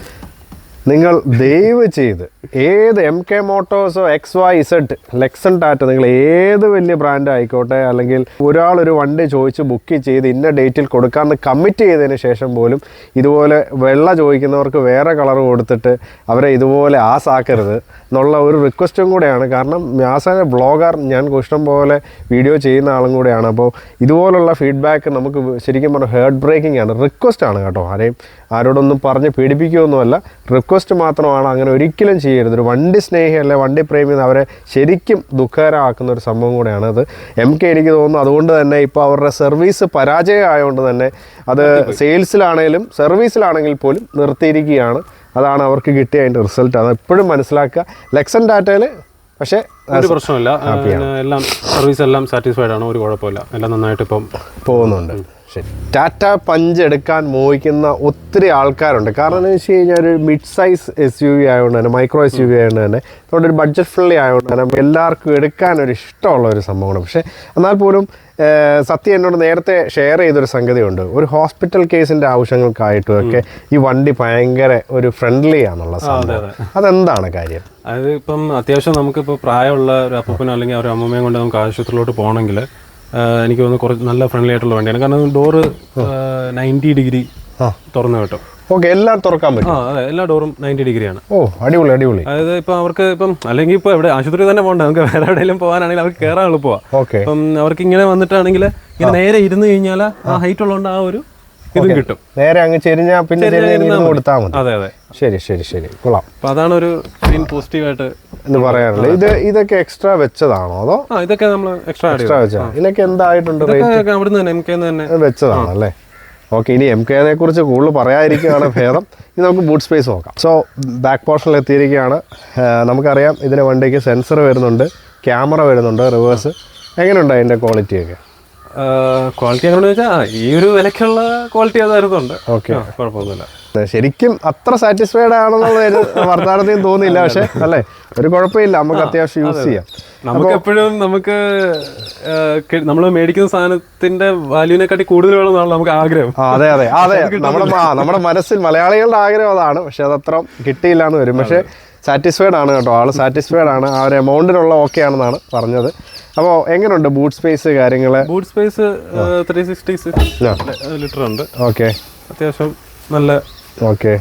നിങ്ങൾ ദയവ് ചെയ്ത് ഏത് M K മോട്ടോഴ്സോ X Y Z Lexon Tata നിങ്ങൾ ഏത് വലിയ ബ്രാൻഡ് ആയിക്കോട്ടെ അല്ലെങ്കിൽ ഒരാൾ ഒരു വണ്ടി ചോദിച്ച് ബുക്ക് ചെയ്ത് ഇന്ന ഡേറ്റിൽ കൊടുക്കാമെന്ന് കമ്മിറ്റ് ചെയ്തതിന് ശേഷം പോലും ഇതുപോലെ വെള്ള ചോദിക്കുന്നവർക്ക് വേറെ കളർ കൊടുത്തിട്ട് അവരെ ഇതുപോലെ ആസാക്കരുത് എന്നുള്ള ഒരു റിക്വസ്റ്റും കൂടെയാണ്. കാരണം എ ബ്ലോഗർ ഞാൻ ഇഷ്ടം പോലെ വീഡിയോ ചെയ്യുന്ന ആളും കൂടെയാണ്. അപ്പോൾ ഇതുപോലുള്ള ഫീഡ്ബാക്ക് നമുക്ക് ശരിക്കും പറഞ്ഞാൽ ഹേർട്ട് ബ്രേക്കിംഗ് ആണ്. റിക്വസ്റ്റ് ആണ് കേട്ടോ. ആരെയും ആരോടൊന്നും പറഞ്ഞ് പീഡിപ്പിക്കുകയൊന്നുമല്ല. റിക്വസ്റ്റ് മാത്രമാണ് അങ്ങനെ ഒരിക്കലും ചെയ്യരുത്. ഒരു വണ്ടി സ്നേഹി അല്ലെ വണ്ടി പ്രേമി അവരെ ശരിക്കും ദുഃഖകരമാക്കുന്ന ഒരു സംഭവം കൂടെയാണ് അത്. എം കെ എനിക്ക് തോന്നുന്നു അതുകൊണ്ട് തന്നെ ഇപ്പോൾ അവരുടെ സർവീസ് പരാജയമായതുകൊണ്ട് തന്നെ അത് സെയിൽസിലാണെങ്കിലും സർവീസിലാണെങ്കിൽ പോലും നിർത്തിയിരിക്കുകയാണ്. അതാണ് അവർക്ക് കിട്ടിയ അതിന്റെ റിസൾട്ട് അത് എപ്പോഴും മനസ്സിലാക്കുക. ലെക്സൺ ഡാറ്റയിൽ പക്ഷേ ഒരു പ്രശ്നമില്ല എല്ലാം സർവീസ് എല്ലാം സാറ്റിസ്ഫൈഡ് ആണ്. ഒരു കുഴപ്പമില്ല എല്ലാം നന്നായിട്ട് ഇപ്പം പോകുന്നുണ്ട്. ശരി ടാറ്റ പഞ്ച് എടുക്കാൻ മോഹിക്കുന്ന ഒത്തിരി ആൾക്കാരുണ്ട്. കാരണം എന്ന് വെച്ച് കഴിഞ്ഞാൽ ഒരു mid size S U V ആയതുകൊണ്ട് തന്നെ മൈക്രോ എസ് യു വി ആയതുകൊണ്ട് തന്നെ അതുകൊണ്ട് ഒരു ബഡ്ജറ്റ് ഫ്രണ്ട്ലി ആയതുകൊണ്ട് തന്നെ എല്ലാവർക്കും എടുക്കാൻ ഒരു ഇഷ്ടമുള്ള ഒരു സംഭവമാണ്. പക്ഷേ എന്നാൽ പോലും സത്യം എന്നോട് നേരത്തെ ഷെയർ ചെയ്തൊരു സംഗതിയുണ്ട്. ഒരു ഹോസ്പിറ്റൽ കേസിന്റെ ആവശ്യങ്ങൾക്കായിട്ടും ഒക്കെ ഈ വണ്ടി ഭയങ്കര ഒരു ഫ്രണ്ട്ലി ആണുള്ള സംഭവം. അതെന്താണ് കാര്യം? അതായത് ഇപ്പം അത്യാവശ്യം നമുക്കിപ്പോൾ പ്രായമുള്ള ഒരു അപ്പൂപ്പനോ അല്ലെങ്കിൽ ഒരു അമ്മൂമ്മയും കൊണ്ട് നമുക്ക് ആശുപത്രിയിലോട്ട് പോകണമെങ്കിൽ എനിക്ക് തോന്നുന്നു കുറച്ച് നല്ല ഫ്രണ്ട്ലി ആയിട്ടുള്ള വണ്ടിയാണ്. കാരണം ഡോറ് നയന്റി ഡിഗ്രി. തുറന്നു കേട്ടോ. ഓക്കെ എല്ലാം തുറക്കാൻ പറ്റും. ആ അതെ എല്ലാ ഡോറും നയന്റി ഡിഗ്രിയാണ് ഓ അടിപൊളി അടിപൊളി. അതായത് ഇപ്പം അവർക്ക് ഇപ്പം അല്ലെങ്കിൽ ഇപ്പോൾ എവിടെ ആശുപത്രി തന്നെ പോകണ്ട. നമുക്ക് വേറെ എവിടെയെങ്കിലും പോകാനാണെങ്കിൽ അവർക്ക് കയറാൻ എളുപ്പമാണ് ഓക്കെ അപ്പം അവർക്ക് ഇങ്ങനെ വന്നിട്ടാണെങ്കിൽ ഇങ്ങനെ നേരെ ഇരുന്ന് കഴിഞ്ഞാൽ ആ ഹൈറ്റ് ഉള്ളതുകൊണ്ട് ആ ഒരു ഇതും കിട്ടും. നേരെ അങ്ങ് ചെരിഞ്ഞാ പിന്നെ കൊടുത്താൽ മതി. അതെ അതെ. ശരി ശരി ശരി. കൊള്ളാം. അപ്പൊ അതാണ് ഒരു മെയിൻ പോസിറ്റീവായിട്ട് എന്ന് പറയാറുള്ളത് ഇത് ഇതൊക്കെ എക്സ്ട്രാ വെച്ചതാണോ അതോ ഇതൊക്കെ നമ്മൾ എക്സ്ട്രാ എക്സ്ട്രാ വെച്ചാ ഇതിനൊക്കെ എന്തായിട്ടുണ്ട് റേറ്റ് അവിടുന്ന് തന്നെ എം കെ തന്നെ. വെച്ചതാണ് അല്ലേ ഓക്കെ ഇനി എം കെനെ കുറിച്ച് കൂടുതൽ പറയാതിരിക്കുകയാണ് ഭേദം. ഇനി നമുക്ക് ബൂട്ട് സ്പേസ് നോക്കാം. സോ ബാക്ക് പോർഷനിൽ എത്തിയിരിക്കുകയാണ്. നമുക്കറിയാം ഇതിന് വണ്ടിക്ക് സെൻസർ വരുന്നുണ്ട് ക്യാമറ വരുന്നുണ്ട് റിവേഴ്സ് എങ്ങനെയുണ്ട് അതിന്റെ ക്വാളിറ്റിയൊക്കെ ക്വാളിറ്റി എങ്ങനെയാണെന്ന് വെച്ചാൽ ഈ ഒരു വിലക്കുള്ള ക്വാളിറ്റി അതായിരുന്നു ഉണ്ട്. ഓക്കെ കുഴപ്പമൊന്നുമില്ല. ശരിക്കും അത്ര സാറ്റിസ്ഫൈഡ് ആണെന്നുള്ള ഒരു വർത്താനത്തിൽ തോന്നിയില്ല. പക്ഷെ അല്ലേ? ഒരു കുഴപ്പമില്ല. നമുക്ക് അത്യാവശ്യം യൂസ് ചെയ്യാം. നമുക്ക് എപ്പോഴും നമുക്ക് നമ്മൾ മേടിക്കുന്ന സാധനത്തിന്റെ വാല്യൂവിനെക്കാട്ടി കൂടുതൽ വേണമെന്നാണ് നമുക്ക് ആഗ്രഹം. അതെ അതെ. അതെ. *laughs* നമ്മുടെ നമ്മുടെ മനസ്സിൽ മലയാളികളുടെ ആഗ്രഹം അതാണ്. പക്ഷെ അത് അത്ര കിട്ടിയില്ല എന്ന് വരും. പക്ഷേ സാറ്റിസ്ഫൈഡ് ആണ് കേട്ടോ. ആൾ സാറ്റിസ്ഫൈഡ് ആണ്. ആ ഒരു എമൗണ്ടിനുള്ള ഓക്കെ ആണെന്നാണ് പറഞ്ഞത്. അപ്പോൾ എങ്ങനെയുണ്ട് ബൂട്ട് സ്പേസ് കാര്യങ്ങൾ boot space three sixty six litre ഉണ്ട്. ഓക്കെ അത്യാവശ്യം നല്ല ഓക്കെ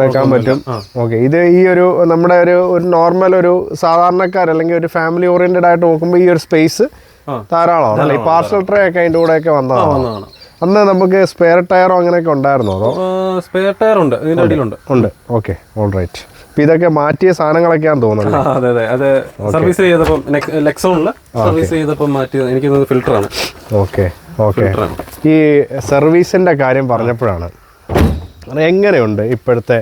വെക്കാൻ പറ്റും. ഓക്കെ ഇത് ഈ ഒരു നമ്മുടെ ഒരു ഒരു നോർമൽ ഒരു സാധാരണക്കാർ അല്ലെങ്കിൽ ഒരു ഫാമിലി ഓറിയന്റഡ് ആയിട്ട് നോക്കുമ്പോൾ ഈ ഒരു സ്പേസ്. ധാരാളമാണ്. അല്ലെ? ഈ പാർസൽ ട്രേ ഒക്കെ അതിന്റെ കൂടെയൊക്കെ ഒക്കെ വന്നതാണ്. അന്ന് നമുക്ക് സ്പെയർ ടയറോ അങ്ങനെയൊക്കെ ഉണ്ടായിരുന്നോ? അതോ? സ്പെയർ ടയർ ഉണ്ട്. ഇതിന്റെ അടിയിലുണ്ട്. ഉണ്ട്. ഓക്കെ ഓൾ റൈറ്റ് ഇതൊക്കെ മാറ്റിയ സാധനങ്ങളൊക്കെയാന്ന് തോന്നുന്നു അതെ അതെ. അത് സർവീസ് ചെയ്തപ്പം ലെക്സോണിൽ സർവീസ് ചെയ്തപ്പം മാറ്റിയത് എനിക്ക് ഫിൽറ്ററാണ് ഓക്കെ ഓക്കെ ഈ സർവീസിന്റെ കാര്യം പറഞ്ഞപ്പോഴാണ്. എങ്ങനെയുണ്ട് ഇപ്പോഴത്തെ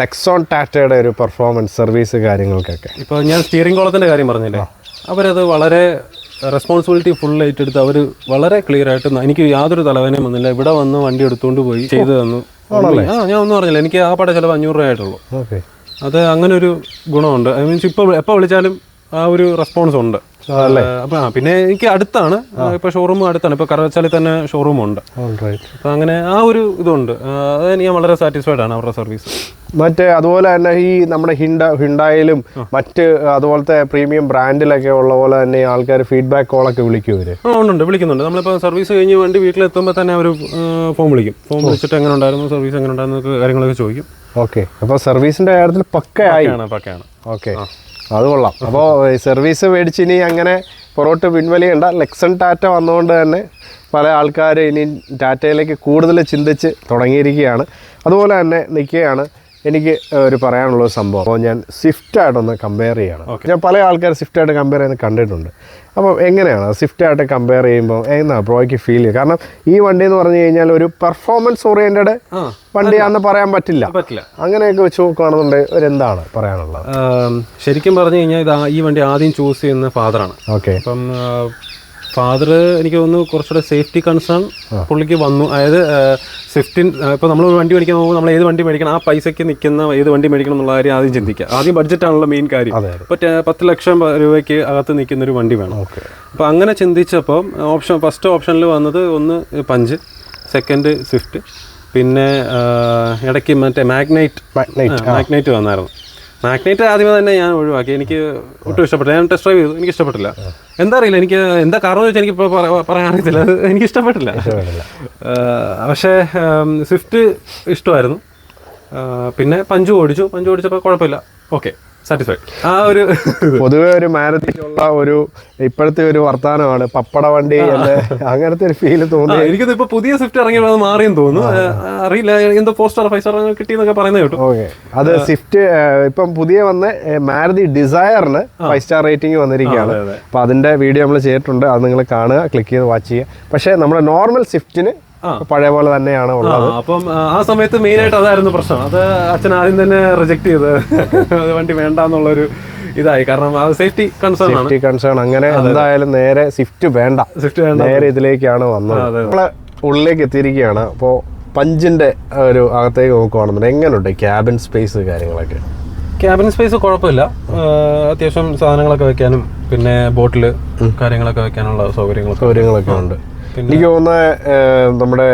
ലെക്സോൺ ടാറ്റയുടെ ഒരു പെർഫോമൻസ് സർവീസ് കാര്യങ്ങൾക്കൊക്കെ? ഇപ്പൊ ഞാൻ സ്റ്റിയറിംഗ് കോളത്തിന്റെ കാര്യം പറഞ്ഞില്ലേ? അവരത് വളരെ റെസ്പോൺസിബിലിറ്റി ഫുൾ ഏറ്റെടുത്ത് അവർ വളരെ ക്ലിയർ ആയിട്ട് എനിക്ക് യാതൊരു തലവേനയും വന്നില്ല. ഇവിടെ വന്ന് വണ്ടി എടുത്തുകൊണ്ട് പോയി ചെയ്തു തന്നു. ആ ഞാൻ ഒന്നും അറിഞ്ഞില്ല. എനിക്ക് ആ പാടെ ചിലവ് അഞ്ഞൂറ് രൂപ ആയിട്ടുള്ളൂ. ഓക്കെ. അത് അങ്ങനെ ഒരു ഗുണമുണ്ട്. ഐ മീൻസ് ഇപ്പോൾ എപ്പോൾ വിളിച്ചാലും ആ ഒരു റെസ്പോൺസ് ഉണ്ട്. അപ്പൊ ആ, പിന്നെ എനിക്ക് അടുത്താണ്. ഇപ്പം ഷോറൂം അടുത്താണ്. ഇപ്പൊ കറവച്ചാലിൽ തന്നെ ഷോറൂം ഉണ്ട്. അപ്പൊ അങ്ങനെ ആ ഒരു ഇതുണ്ട്. അതെനിക്ക് അത് ഞാൻ വളരെ സാറ്റിസ്ഫൈഡ് ആണ് അവരുടെ സർവീസ് മറ്റേ അതുപോലെ തന്നെ ഈ നമ്മുടെ ഹിണ്ട ഹിണ്ടായാലും മറ്റ് അതുപോലത്തെ പ്രീമിയം ബ്രാൻഡിലൊക്കെ ഉള്ള പോലെ തന്നെ ആൾക്കാർ ഫീഡ്ബാക്ക് കോളൊക്കെ വിളിക്കും ഇവർ. ഉണ്ട് വിളിക്കുന്നുണ്ട്. നമ്മളിപ്പോൾ സർവീസ് കഴിഞ്ഞ് വണ്ടി വീട്ടിലെത്തുമ്പോൾ തന്നെ അവർ ഫോൺ വിളിക്കും. ഫോൺ വിളിച്ചിട്ട് എങ്ങനെ ഉണ്ടായിരുന്നു സർവീസ് എങ്ങനെ ഉണ്ടായിരുന്നു കാര്യങ്ങളൊക്കെ ചോദിക്കും. ഓക്കെ. അപ്പോൾ സർവീസിന്റെ കാര്യത്തിൽ പക്കയായി. പക്കയാണ് പക്കയാണ്. ഓക്കെ. അത് കൊള്ളാം. അപ്പോൾ സർവീസ് മേടിച്ച് ഇനി അങ്ങനെ പൊറോട്ട് പിൻവലിയേണ്ട. ലെക്സൺ ടാറ്റ വന്നുകൊണ്ട് തന്നെ പല ആൾക്കാർ ഇനി ടാറ്റയിലേക്ക് കൂടുതൽ ചിന്തിച്ച് തുടങ്ങിയിരിക്കുകയാണ്. അതുപോലെ തന്നെ നിൽക്കുകയാണ് എനിക്ക് ഒരു പറയാനുള്ള ഒരു സംഭവം. അപ്പോൾ ഞാൻ സ്വിഫ്റ്റായിട്ടൊന്ന് കമ്പയർ ചെയ്യണം. ഞാൻ പല ആൾക്കാർ സ്വിഫ്റ്റായിട്ട് കമ്പയർ ചെയ്യുന്നത് കണ്ടിട്ടുണ്ട്. അപ്പം എങ്ങനെയാണ് സ്വിഫ്റ്റായിട്ട് കമ്പയർ ചെയ്യുമ്പോൾ എന്നാ ബ്രോയ്ക്ക് ഫീൽ ചെയ്യുക? കാരണം ഈ വണ്ടി എന്ന് പറഞ്ഞു കഴിഞ്ഞാൽ ഒരു പെർഫോമൻസ് ഓറിയന്റഡ് വണ്ടിയാണെന്ന് പറയാൻ പറ്റില്ല. പറ്റില്ല. അങ്ങനെയൊക്കെ വെച്ച് നോക്കുകയാണെന്നുണ്ടെങ്കിൽ ഒരു എന്താണ് പറയാനുള്ളത് ശരിക്കും പറഞ്ഞു കഴിഞ്ഞാൽ ഇത് ഈ വണ്ടി ആദ്യം ചൂസ് ചെയ്യുന്ന ഫാദറാണ് ഓക്കെ. അപ്പം ഫാദർ എനിക്ക് തോന്നുന്നു കുറച്ചുകൂടെ സേഫ്റ്റി കൺസേൺ പുള്ളിക്ക് വന്നു. അതായത് സ്വിഫ്റ്റിൻ ഇപ്പോൾ നമ്മൾ വണ്ടി മേടിക്കാൻ പോകുമ്പോൾ നമ്മൾ ഏത് വണ്ടി മേടിക്കണം ആ പൈസയ്ക്ക് നിൽക്കുന്ന ഏത് വണ്ടി മേടിക്കണം എന്നുള്ള കാര്യം ആദ്യം ചിന്തിക്കുക. ആദ്യം ബഡ്ജറ്റാണല്ലോ മെയിൻ കാര്യം. ഇപ്പോൾ പത്ത് ലക്ഷം രൂപയ്ക്ക് അകത്ത് നിൽക്കുന്ന ഒരു വണ്ടി വേണം. അപ്പോൾ അങ്ങനെ ചിന്തിച്ചപ്പം ഓപ്ഷൻ ഫസ്റ്റ് ഓപ്ഷനിൽ വന്നത് ഒന്ന് പഞ്ച് സെക്കൻഡ് സ്വിഫ്റ്റ് പിന്നെ ഇടയ്ക്ക് മറ്റേ മാഗ്നൈറ്റ് മാഗ്നൈറ്റ് മാഗ്നൈറ്റ് വന്നായിരുന്നു. മാഗ്നൈറ്റ് ആദ്യമേ തന്നെ ഞാൻ ഒഴിവാക്കി. എനിക്ക് ഒട്ടും ഇഷ്ടപ്പെട്ടില്ല. ഞാൻ ടെസ്റ്റ് ഡ്രൈവ് ചെയ്തു. എനിക്ക് ഇഷ്ടപ്പെട്ടില്ല. എന്താ അറിയില്ല. എനിക്ക് എന്താ കാരണം വെച്ചാൽ എനിക്ക് പറയാൻ അറിയത്തില്ല. അത് എനിക്ക് ഇഷ്ടപ്പെട്ടില്ല. പക്ഷേ സ്വിഫ്റ്റ് ഇഷ്ടമായിരുന്നു. പിന്നെ പഞ്ചു ഓടിച്ചു. പഞ്ചു ഓടിച്ചപ്പോൾ കുഴപ്പമില്ല. ഓക്കെ സാറ്റിസ്ഫൈഡ് ആ ഒരു *laughs* പൊതുവെ ഒരു മാരുതിക്കുള്ള ഒരു ഇപ്പോഴത്തെ ഒരു വർത്തമാനമാണ് പപ്പട വണ്ടി അങ്ങനത്തെ ഒരു ഫീൽ തോന്നി. എനിക്ക് എനിക്കത് ഇപ്പൊ പുതിയ സ്വിഫ്റ്റ് ഇറങ്ങിയത് അത് മാറിയെന്ന് തോന്നുന്നു. അറിയില്ല എന്തോ ഫോർ സ്റ്റാർ ഫൈവ് സ്റ്റാർ കിട്ടിയെന്നൊക്കെ പറയുന്നത് കേട്ടോ. ഓക്കെ. അത് സ്വിഫ്റ്റ് ഇപ്പം പുതിയ വന്ന മാരുതി ഡിസയറിന് ഫൈവ് സ്റ്റാർ റേറ്റിംഗ് വന്നിരിക്കുകയാണ്. അപ്പോൾ അതിന്റെ വീഡിയോ നമ്മൾ ചെയ്തിട്ടുണ്ട്. അത് നിങ്ങൾ കാണുക ക്ലിക്ക് ചെയ്ത് വാച്ച് ചെയ്യുക. പക്ഷേ നമ്മുടെ നോർമൽ സ്വിഫ്റ്റിന്. പഴയ പോലെ തന്നെയാണ് ഉള്ളത്. അപ്പം ആ, സമയത്ത് മെയിൻ ആയിട്ട് അതായിരുന്നു പ്രശ്നം. അത് അച്ഛൻ ആദ്യം തന്നെ റിജക്ട് ചെയ്ത് വണ്ടി വേണ്ട എന്നുള്ളൊരു ഇതായി. കാരണം അത് സേഫ്റ്റി കൺസേൺ സേഫ്റ്റി കൺസേൺ അങ്ങനെ എന്തായാലും നേരെ സ്വിഫ്റ്റ് വേണ്ട. സ്വിഫ്റ്റ് വേണ്ട. നേരെ ഇതിലേക്കാണ് വന്നത്. നമ്മളെ ഉള്ളിലേക്ക് എത്തിയിരിക്കുകയാണ്. അപ്പോൾ പഞ്ചിന്റെ ഒരു അകത്തേക്ക് നോക്കുവാണെന്നുണ്ടെങ്കിൽ എങ്ങനെയുണ്ട് ക്യാബിൻ സ്പേസ് കാര്യങ്ങളൊക്കെ? ക്യാബിൻ സ്പേസ് കുഴപ്പമില്ല. അത്യാവശ്യം സാധനങ്ങളൊക്കെ വെക്കാനും പിന്നെ ബോട്ടിൽ കാര്യങ്ങളൊക്കെ വെക്കാനുള്ള സൗകര്യങ്ങളൊക്കെ സൗകര്യങ്ങളൊക്കെ ഉണ്ട്. എനിക്ക് തോന്നുന്ന നമ്മുടെ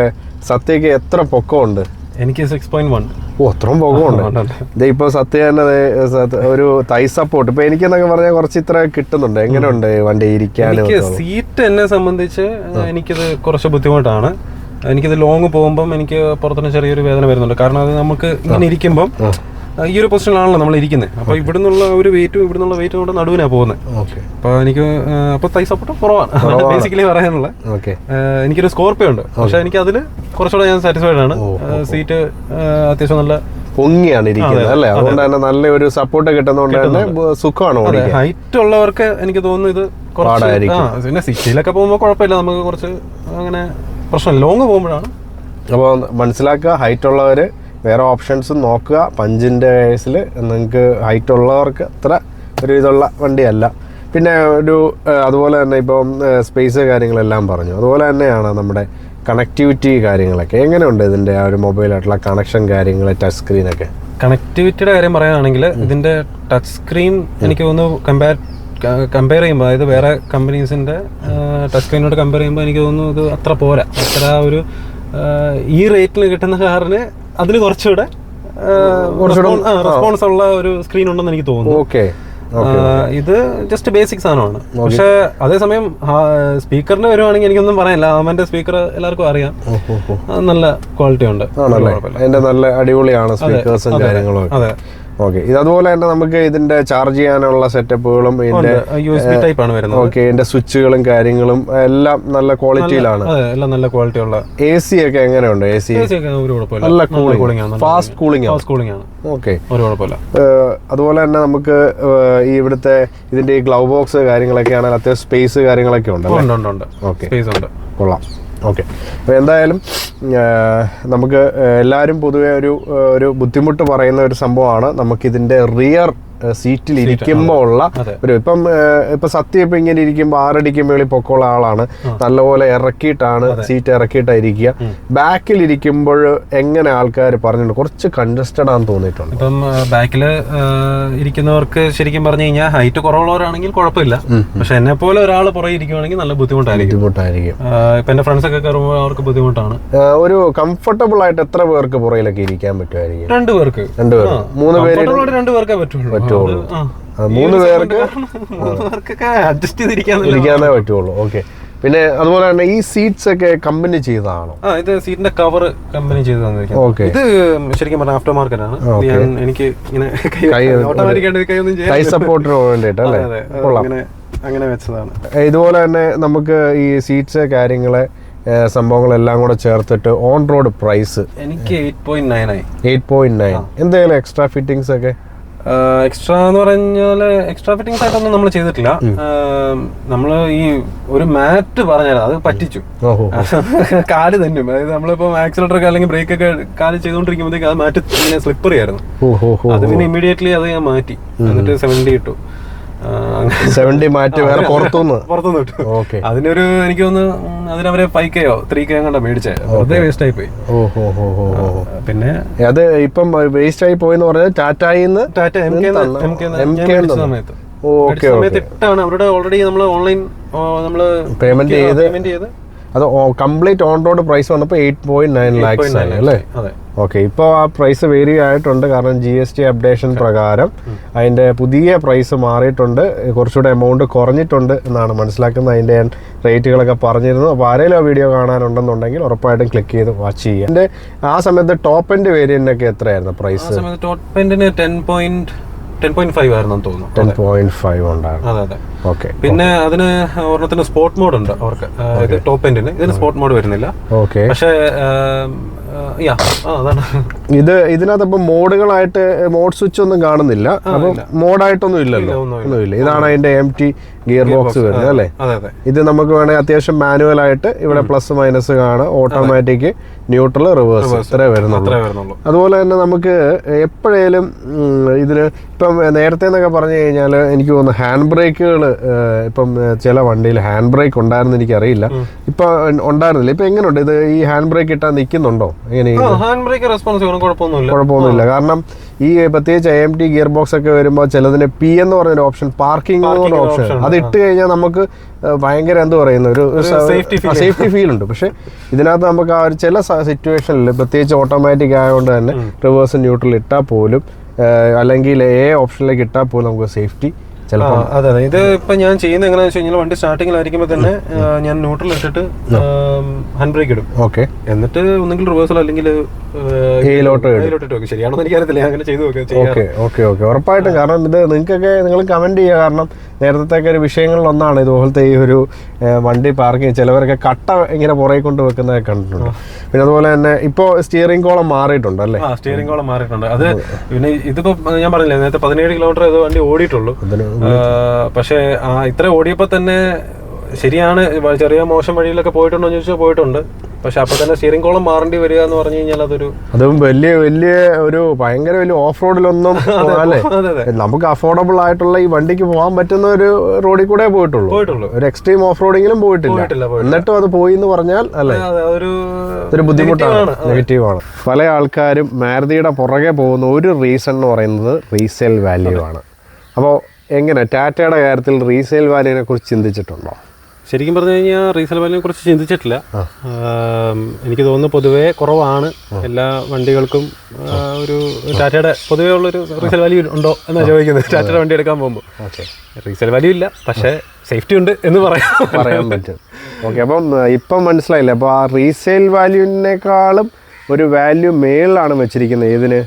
സത്യക്ക് എത്ര പൊക്കമുണ്ട്? എനിക്ക് സിക്സ് പോയിന്റ് വൺ ഓ അത്രയും പൊക്കമുണ്ട്. ഇത് ഇപ്പൊ സത്യ തന്നെ ഒരു തൈ സപ്പോർട്ട് ഇപ്പൊ എനിക്കെന്നൊക്കെ പറഞ്ഞാൽ കുറച്ച് ഇത്ര കിട്ടുന്നുണ്ട്. എങ്ങനെയുണ്ട് വണ്ടി ഇരിക്കാൻ സീറ്റ് എന്നെ സംബന്ധിച്ച് എനിക്കിത് കുറച്ച് ബുദ്ധിമുട്ടാണ്. എനിക്കിത് ലോങ് പോകുമ്പം എനിക്ക് പുറത്തുനിന്ന് ചെറിയൊരു വേദന വരുന്നുണ്ട്. കാരണം അത് നമുക്ക് ഇങ്ങനെ ഇരിക്കുമ്പം ഈ ഒരു പൊസിഷനിലാണല്ലോ നമ്മൾ ഇരിക്കുന്നത്. അപ്പോൾ ഇവിടുന്നുള്ള ഒരു വെയിറ്റും ഇവിടുന്നുള്ള വെയിറ്റും കൂടെ നടുവിനാണ് പോകുന്നത് ഓക്കെ അപ്പോൾ എനിക്ക് അപ്പോൾ തൈ സപ്പോർട്ട് കുറവാണ്. ബേസിക്കലി പറയാനുള്ള ഓക്കെ എനിക്കൊരു സ്കോർപ്പിയോ ഉണ്ട്. പക്ഷെ എനിക്ക് അതിൽ കുറച്ചുകൂടെ ഞാൻ സാറ്റിസ്ഫൈഡ് ആണ്. സീറ്റ് അത്യാവശ്യം നല്ല പൊങ്ങിയാണ് ഇരിക്കുന്നത് അല്ലേ? അതുകൊണ്ട് തന്നെ നല്ല ഒരു സപ്പോർട്ട് കിട്ടുന്നതുകൊണ്ട് തന്നെ സുഖമാണ് ഹൈറ്റ് ഉള്ളവർക്ക് എനിക്ക് തോന്നുന്നു ഇത് കുറച്ച് പിന്നെ സിറ്റിയിലൊക്കെ പോകുമ്പോൾ കുഴപ്പമില്ല. നമുക്ക് കുറച്ച് അങ്ങനെ പ്രശ്നം ലോങ് പോകുമ്പോഴാണ്. അപ്പോൾ മനസ്സിലാക്കുക ഹൈറ്റ് ഉള്ളവർ വേറെ ഓപ്ഷൻസ് നോക്കുക. പഞ്ചിന്റെ കേസിൽ നിങ്ങൾക്ക് ഹൈറ്റ് ഉള്ളവർക്ക് അത്ര ഒരു ഇതുള്ള വണ്ടിയല്ല. പിന്നെ ഒരു അതുപോലെ തന്നെ ഇപ്പം സ്പേസ് കാര്യങ്ങളെല്ലാം പറഞ്ഞു. അതുപോലെ തന്നെയാണ് നമ്മുടെ കണക്ടിവിറ്റി കാര്യങ്ങളൊക്കെ. എങ്ങനെയുണ്ട് ഇതിന്റെ ആ ഒരു മൊബൈലായിട്ടുള്ള കണക്ഷൻ കാര്യങ്ങൾ ടച്ച് സ്ക്രീനൊക്കെ കണക്ടിവിറ്റിയുടെ കാര്യം പറയുകയാണെങ്കിൽ ഇതിന്റെ ടച്ച് സ്ക്രീൻ എനിക്ക് തോന്നുന്നു കമ്പയർ കമ്പയർ ചെയ്യുമ്പോൾ അതായത് വേറെ കമ്പനീസിന്റെ ടച്ച് സ്ക്രീനോട് കമ്പയർ ചെയ്യുമ്പോൾ എനിക്ക് തോന്നുന്നു ഇത് അത്ര പോരാ. അത്ര ഒരു ഈ റേറ്റിൽ കിട്ടുന്ന കാറിന് അതിന് കുറച്ചുകൂടെ റെസ്പോൺസ് ഉള്ള ഒരു സ്ക്രീൻ ഉണ്ടെന്ന് എനിക്ക് തോന്നുന്നു. ഓക്കെ. ഇത് ജസ്റ്റ് ബേസിക് സാധനമാണ്. പക്ഷെ അതേസമയം സ്പീക്കറിന് വരുവാണെങ്കിൽ എനിക്കൊന്നും പറയാനില്ല. അവന്റെ സ്പീക്കർ എല്ലാവർക്കും അറിയാം. നല്ല ക്വാളിറ്റി ഉണ്ട്. നല്ല അടിപൊളിയാണ് സ്പീക്കേഴ്സും കാര്യങ്ങളും അതെ. ഓക്കെ ഇത് അതുപോലെ തന്നെ നമുക്ക് ഇതിന്റെ ചാർജ് ചെയ്യാനുള്ള സെറ്റപ്പുകളും ഇതിന്റെ യു എസ് ബി ടൈപ്പ് ആണ് വരുന്നത്. ഓക്കെ ഇതിന്റെ സ്വിച്ചുകളും കാര്യങ്ങളും എല്ലാം നല്ല ക്വാളിറ്റിയിലാണ് എല്ലാം നല്ല ക്വാളിറ്റി ഉള്ള എ സി ഒക്കെ എങ്ങനെയുണ്ട്? എ സി നല്ല കൂളിംഗ് ആണ് ഫാസ്റ്റ് കൂളിംഗ് ഫാസ്റ്റ് കൂളിംഗ് ആണ്. ഓക്കെ ഒരു കുഴപ്പമില്ല. അതുപോലെ തന്നെ നമുക്ക് ഈ ഇവിടുത്തെ ഇതിന്റെ ഈ ഗ്ലൗ ബോക്സ് കാര്യങ്ങളൊക്കെ ആണെങ്കിൽ അത്യാവശ്യം സ്പേസ് കാര്യങ്ങളൊക്കെ ഉണ്ട് ഉണ്ട് ഉണ്ട്. ഓക്കെ സ്പേസ് ഉണ്ട്. കൊള്ളാം. ഓക്കെ. അപ്പോൾ എന്തായാലും നമുക്ക് എല്ലാവരും പൊതുവെ ഒരു ഒരു ബുദ്ധിമുട്ട് പറയുന്ന ഒരു സംഭവമാണ്. നമുക്കിതിന്റെ റിയർ സീറ്റിൽ ഇരിക്കുമ്പോൾ ഉള്ള. ഒരു ഇപ്പം ഇപ്പൊ സത്യം ഇപ്പൊ ഇങ്ങനെ ഇരിക്കുമ്പോൾ ആറടിക്ക് മേളിൽ പൊക്കമുള്ള ആളാണ്. നല്ലപോലെ ഇറക്കിയിട്ടാണ് സീറ്റ് ഇറക്കിയിട്ടാണ് ഇരിക്കുക ബാക്കിൽ ഇരിക്കുമ്പോൾ എങ്ങനെ ആൾക്കാർ പറഞ്ഞിട്ടുണ്ട്? കുറച്ച് കൺജസ്റ്റഡ് ആണെന്ന് തോന്നിയിട്ടുണ്ട്. ഇപ്പം ബാക്കിൽ ഇരിക്കുന്നവർക്ക് ശരിക്കും പറഞ്ഞു കഴിഞ്ഞാൽ ഹൈറ്റ് കുറവുള്ളവരാണെങ്കിൽ കുഴപ്പമില്ല. പക്ഷെ എന്നെ പോലെ ഒരാൾ പുറകെ ഇരിക്കുവാണെങ്കിൽ നല്ല ബുദ്ധിമുട്ടായിരിക്കും. ബുദ്ധിമുട്ടായിരിക്കും. ഇപ്പൊ എന്റെ ഫ്രണ്ട്സ് ഒക്കെ കയറുമ്പോൾ അവർക്ക് ബുദ്ധിമുട്ടാണ്. ഒരു കംഫർട്ടബിൾ ആയിട്ട് എത്ര പേർക്ക് പുറകിലൊക്കെ ഇരിക്കാൻ പറ്റുമായിരിക്കും? രണ്ടു പേർക്ക്. രണ്ടുപേർ മൂന്ന് പേര് രണ്ട് രണ്ടു പേർക്കേ പറ്റുള്ളൂ. പറ്റുള്ളൂ. മൂന്ന് പേർക്ക് അഡ്ജസ്റ്റ് പറ്റുള്ളൂ. ഓക്കെ പിന്നെ അതുപോലെ തന്നെ ഈ സീറ്റ്സ് ഒക്കെ കമ്പനി ചെയ്തതാണോ? ആ ഇത് സീറ്റിന്റെ കവർ കമ്പനി ചെയ്ത് തന്നിരിക്കുന്നത് ഇത് ശരിക്കും പറഞ്ഞ ആഫ്റ്റർ മാർക്കറ്റ് ആണ് ഞാൻ എനിക്ക് ഇങ്ങനെ കൈ സപ്പോർട്ടിന് *laughs* വേണ്ടിയിട്ട് അല്ലേ. അങ്ങനെ അങ്ങനെ വെച്ചതാണ്. ഇതുപോലെ തന്നെ നമുക്ക് ഈ സീറ്റ്സ് കാര്യങ്ങൾ സംഭവങ്ങളെല്ലാം കൂടെ ചേർത്തിട്ട് ഓൺ റോഡ് പ്രൈസ് എനിക്ക് എയ്റ്റ് പോയിന്റ് നയൻ ആയി. എയ്റ്റ് പോയിന്റ് നയൻ എന്തെങ്കിലും എക്സ്ട്രാ ഫിറ്റിംഗ്സ് ഒക്കെ? എക്സ്ട്രാ എന്ന് പറഞ്ഞാൽ എക്സ്ട്രാ ഫിറ്റിംഗ്സ് ആയിട്ടൊന്നും നമ്മൾ ചെയ്തിട്ടില്ല. നമ്മൾ ഈ ഒരു മാറ്റ് പറഞ്ഞാൽ അത് പറ്റിച്ചു. *laughs* കാൽ തന്നെ. അതായത് നമ്മളിപ്പോ ആക്സിലേറ്റർ ഒക്കെ അല്ലെങ്കിൽ ബ്രേക്ക് ഒക്കെ കാൽ ചെയ്തുകൊണ്ടിരിക്കുമ്പോഴത്തേക്ക് അത് മാറ്റ് ഇങ്ങനെ സ്ലിപ്പറി ആയിരുന്നു. അത് പിന്നെ ഇമ്മീഡിയറ്റ്ലി അത് ഞാൻ മാറ്റി. എന്നിട്ട് സെവന്റി ഇട്ടു. സെവന്റി മാറ്റി വേറെ പുറത്തുനിന്ന്. പുറത്തുനിന്ന് ഇട്ടു ഓക്കെ അതിനൊരു എനിക്ക് തോന്നുന്നു അതിനവരെ ഫൈവ് കെയോ ത്രീ കെ കണ്ട മേടിച്ചേ? വെറുതെ വേസ്റ്റ് ആയി പോയി. പിന്നെ? അത് ഇപ്പം വേസ്റ്റ് ആയി പോയെന്ന് പറഞ്ഞാൽ ടാറ്റായിന്ന് Tata M K M K സമയത്ത്. ഓക്കെ സമയത്ത് ഇട്ടാണ് അവരുടെ ഓൾറെഡി നമ്മൾ ഓൺലൈൻ നമ്മൾ പേയ്മെന്റ് ചെയ്ത്. പേയ്മെന്റ് ചെയ്ത്. അത് കംപ്ലീറ്റ് ഓൺ റോഡ് പ്രൈസ് വന്നപ്പോൾ എയ്റ്റ് പോയിന്റ് നയൻ ലാക്സ് ആണ് അല്ലേ? ഓക്കെ ഇപ്പോൾ ആ പ്രൈസ് വേരി ആയിട്ടുണ്ട് കാരണം ജി എസ് ടി അപ്ഡേഷൻ പ്രകാരം. അതിന്റെ പുതിയ പ്രൈസ് മാറിയിട്ടുണ്ട് കുറച്ചുകൂടെ എമൗണ്ട് കുറഞ്ഞിട്ടുണ്ട് എന്നാണ് മനസ്സിലാക്കുന്നത്. അതിന്റെ ഞാൻ റേറ്റുകളൊക്കെ പറഞ്ഞിരുന്നു. അപ്പോൾ ആരെങ്കിലും ആ വീഡിയോ കാണാനുണ്ടെന്നുണ്ടെങ്കിൽ ഉറപ്പായിട്ടും ക്ലിക്ക് ചെയ്ത് വാച്ച് ചെയ്യുക. എന്റെ ആ സമയത്ത് ടോപ്പ് എൻഡ് വേരിയന്റൊക്കെ എത്രയായിരുന്നു price top എൻഡിന് ten point ten point five ആയിരുന്നു തോന്നുന്നു. ടെൻ പോയിന്റ് ഫൈവ് ഉണ്ടായിരുന്നു. അതെ അതെ. ഓക്കെ പിന്നെ അതിന് ഒരെണ്ണത്തിന് സ്പോർട്ട് മോഡ് ഉണ്ട് അവർക്ക്. ഇത് ടോപ്പ് എൻഡിന് ഇതിന് സ്പോർട്ട് മോഡ് വരുന്നില്ല. ഓക്കെ പക്ഷേ ഇത് ഇതിനകത്ത് ഇപ്പൊ മോഡുകളായിട്ട് മോഡ് സ്വിച്ച് ഒന്നും കാണുന്നില്ല. അപ്പൊ മോഡായിട്ടൊന്നും ഇല്ലല്ലോ. ഒന്നുമില്ല. ഇതാണ് അതിന്റെ എം ടി ഗിയർ ബോക്സ് വരുന്നത് അല്ലേ? ഇത് നമുക്ക് വേണമെങ്കിൽ അത്യാവശ്യം മാനുവൽ ആയിട്ട് ഇവിടെ പ്ലസ് മൈനസ് കാണാം. ഓട്ടോമാറ്റിക് ന്യൂട്രൽ റിവേഴ്സ് ഇത്രേ വരുന്നുള്ളൂ. അതുപോലെ തന്നെ നമുക്ക് എപ്പോഴേലും ഇതിന് ഇപ്പം നേരത്തെ എന്നൊക്കെ പറഞ്ഞു കഴിഞ്ഞാൽ എനിക്ക് തോന്നുന്നു ഹാൻഡ് ബ്രേക്കുകൾ ഇപ്പം ചില വണ്ടിയിൽ ഹാൻഡ് ബ്രേക്ക് ഉണ്ടായിരുന്നു എനിക്കറിയില്ല. ഇപ്പൊ ഉണ്ടായിരുന്നില്ല. ഇപ്പൊ എങ്ങനെയുണ്ട് ഇത് ഈ ഹാൻഡ് ബ്രേക്ക് ഇട്ടാൽ നിൽക്കുന്നുണ്ടോ എങ്ങനെ ആ ഹാൻഡ് ബ്രേക്ക് റെസ്പോൺസ് കുഴപ്പമൊന്നുമില്ല. കുഴപ്പമൊന്നുമില്ല. കാരണം ഈ പ്രത്യേകിച്ച് എം ടി ഗിയർ ബോക്സ് ഒക്കെ വരുമ്പോൾ ചിലതിന് പി എന്ന് പറഞ്ഞൊരു ഓപ്ഷൻ പാർക്കിംഗ് എന്നൊരു ഓപ്ഷൻ അത് ഇട്ട് കഴിഞ്ഞാൽ നമുക്ക് ഭയങ്കര എന്ത് പറയുന്ന? ഒരു സേഫ്റ്റി ഫീൽ ഉണ്ട്. പക്ഷെ ഇതിനകത്ത് നമുക്ക് ആ ഒരു ചില സിറ്റുവേഷനിൽ പ്രത്യേകിച്ച് ഓട്ടോമാറ്റിക് ആയതുകൊണ്ട് തന്നെ റിവേഴ്സ് ന്യൂട്രൽ ഇട്ടാൽ പോലും അല്ലെങ്കിൽ എ ഓപ്ഷനിലേക്ക് ഇട്ടാൽ പോലും നമുക്ക് സേഫ്റ്റി ചിലപ്പോൾ അതെ അതെ. ഇത് ഇപ്പൊ ഞാൻ ചെയ്യുന്ന എങ്ങനെയാണെന്ന് വെച്ച് കഴിഞ്ഞാൽ വണ്ടി സ്റ്റാർട്ടിങ്ങിലായിരിക്കുമ്പോൾ തന്നെ ഞാൻ ന്യൂട്രൽ ഇട്ടിട്ട് ഹാൻഡ് ബ്രേക്ക് ഇടും. ഓക്കെ എന്നിട്ട് ഒന്നെങ്കിൽ റിവേഴ്സൽ അല്ലെങ്കിൽ ശരിയാണോ എനിക്കറിയത്തില്ല. അങ്ങനെ ചെയ്തു. Okay okay okay. ഉറപ്പായിട്ടും. കാരണം ഇത് നിങ്ങൾക്കൊക്കെ നിങ്ങൾ കമന്റ് ചെയ്യുക. കാരണം നേരത്തെ ഒരു വിഷയങ്ങളിലൊന്നാണ് ഇതുപോലത്തെ ഈ ഒരു വണ്ടി പാർക്കിംഗ് ചിലവരൊക്കെ കട്ട ഇങ്ങനെ പുറകെ കൊണ്ട് വെക്കുന്നതൊക്കെ കണ്ടിട്ടുണ്ട്. പിന്നെ അതുപോലെ തന്നെ ഇപ്പോൾ സ്റ്റിയറിംഗ് കോളം മാറിയിട്ടുണ്ട് അല്ലേ? സ്റ്റിയറിംഗ് കോളം മാറിയിട്ടുണ്ട്. അത് പിന്നെ ഇതിപ്പോ ഞാൻ പറഞ്ഞില്ലേ നേരത്തെ പതിനേഴ് കിലോമീറ്റർ ഇത് വണ്ടി ഓടിയിട്ടുള്ളൂ പക്ഷേ ഇത്ര ഓടിയപ്പോൾ തന്നെ ശരിയാണ് ചെറിയ മോശം വഴിയിലൊക്കെ പോയിട്ടുണ്ടോ എന്ന് ചോദിച്ചാൽ പോയിട്ടുണ്ട്. പക്ഷെ അപ്പൊ തന്നെ സ്റ്റിയറിംഗ് കോളം മാറേണ്ടി വരിക എന്ന് പറഞ്ഞു കഴിഞ്ഞാൽ അതൊരു അതും വലിയ വലിയ ഒരു ഭയങ്കര വലിയ ഓഫ് റോഡിലൊന്നും *laughs* അല്ലേ? നമുക്ക് അഫോർഡബിൾ ആയിട്ടുള്ള ഈ വണ്ടിക്ക് പോകാൻ പറ്റുന്ന ഒരു റോഡിൽ കൂടെ പോയിട്ടുള്ളൂ. പോയിട്ടുള്ളൂ. ഒരു എക്സ്ട്രീം ഓഫ് റോഡിങ്ങിലും പോയിട്ടില്ല. എന്നിട്ടും അത് പോയി എന്ന് പറഞ്ഞാൽ അല്ലേ? ഒരു ബുദ്ധിമുട്ടാണ്. നെഗറ്റീവാണ്. പല ആൾക്കാരും മാരുതിയുടെ പുറകെ പോകുന്ന ഒരു റീസൺ എന്ന് പറയുന്നത് റീസെയിൽ വാല്യൂ ആണ്. അപ്പോൾ എങ്ങനെ? ടാറ്റയുടെ കാര്യത്തിൽ റീസെയിൽ വാല്യൂവിനെ കുറിച്ച് ചിന്തിച്ചിട്ടുണ്ടോ? ശരിക്കും പറഞ്ഞു കഴിഞ്ഞാൽ റീസെൽ വാല്യൂനെ കുറിച്ച് ചിന്തിച്ചിട്ടില്ല. എനിക്ക് തോന്നുന്നു പൊതുവേ കുറവാണ്. എല്ലാ വണ്ടികൾക്കും ഒരു ടാറ്റയുടെ പൊതുവേ ഉള്ളൊരു റീസെൽ വാല്യൂ ഉണ്ടോ എന്ന് ചോദിക്കുന്നത്. ടാറ്റയുടെ വണ്ടി എടുക്കാൻ പോകുമ്പോൾ ഓക്കെ. റീസെൽ വാല്യൂ ഇല്ല പക്ഷേ സേഫ്റ്റി ഉണ്ട് എന്ന് പറയാൻ പറയാൻ പറ്റും. ഓക്കെ അപ്പം ഇപ്പം മനസ്സിലായില്ല? അപ്പോൾ ആ റീസെയിൽ വാല്യൂവിനേക്കാളും ഒരു വാല്യൂ മേളിലാണ് വെച്ചിരിക്കുന്നത് ഏതിന്?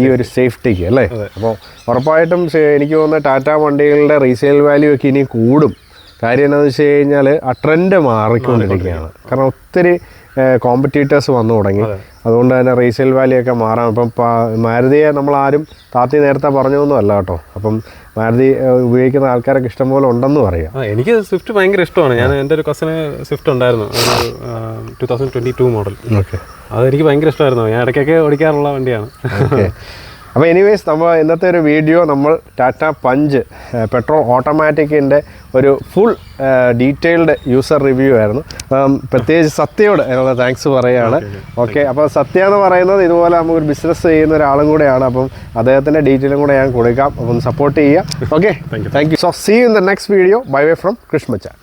ഈ ഒരു സേഫ്റ്റിക്ക് അല്ലേ? അപ്പോൾ ഉറപ്പായിട്ടും എനിക്ക് തോന്നുന്ന ടാറ്റ വണ്ടികളുടെ റീസെയിൽ വാല്യൂ ഒക്കെ ഇനി കൂടും. കാര്യം എന്താണെന്ന് വെച്ച് കഴിഞ്ഞാൽ ആ ട്രെൻഡ് മാറിക്കൊണ്ടിരിക്കുകയാണ്. കാരണം ഒത്തിരി കോമ്പറ്റീറ്റേഴ്സ് വന്നു തുടങ്ങി. അതുകൊണ്ട് തന്നെ റീസെയിൽ വാല്യൂ ഒക്കെ മാറാം. ഇപ്പം മാരുതിയെ നമ്മളാരും താത്തി നേരത്തെ പറഞ്ഞതൊന്നും അല്ല കേട്ടോ. അപ്പം മാരുതി ഉപയോഗിക്കുന്ന ആൾക്കാരൊക്കെ ഇഷ്ടംപോലെ ഉണ്ടെന്ന് അറിയാം. ആ എനിക്ക് സ്വിഫ്റ്റ് ഭയങ്കര ഇഷ്ടമാണ്. ഞാൻ എന്റെ ഒരു കസിന് സ്വിഫ്റ്റ് ഉണ്ടായിരുന്നു. Two thousand twenty two model okay അതെനിക്ക് ഭയങ്കര ഇഷ്ടമായിരുന്നു. ഞാൻ ഇടയ്ക്കൊക്കെ ഓടിക്കാറുള്ള വണ്ടിയാണ്. ഓക്കെ *laughs* അപ്പോൾ എനിവേസ് നമ്മൾ ഇന്നത്തെ ഒരു വീഡിയോ നമ്മൾ ടാറ്റ പഞ്ച് പെട്രോൾ ഓട്ടോമാറ്റിക്കിന്റെ ഒരു ഫുൾ ഡീറ്റെയിൽഡ് യൂസർ റിവ്യൂ ആയിരുന്നു. പ്രത്യേകിച്ച് സത്യയോട് അതിനുള്ള താങ്ക്സ് പറയുകയാണ്. ഓക്കെ അപ്പോൾ സത്യ എന്ന് പറയുന്നത് ഇതുപോലെ നമുക്കൊരു ബിസിനസ് ചെയ്യുന്ന ഒരാളും കൂടെയാണ്. അപ്പം അദ്ദേഹത്തിന്റെ ഡീറ്റെയിലും കൂടെ ഞാൻ കൊടുക്കാം. അപ്പം സപ്പോർട്ട് ചെയ്യുക. Okay thank you so see in the next video bye way from കൃഷ്മച്ച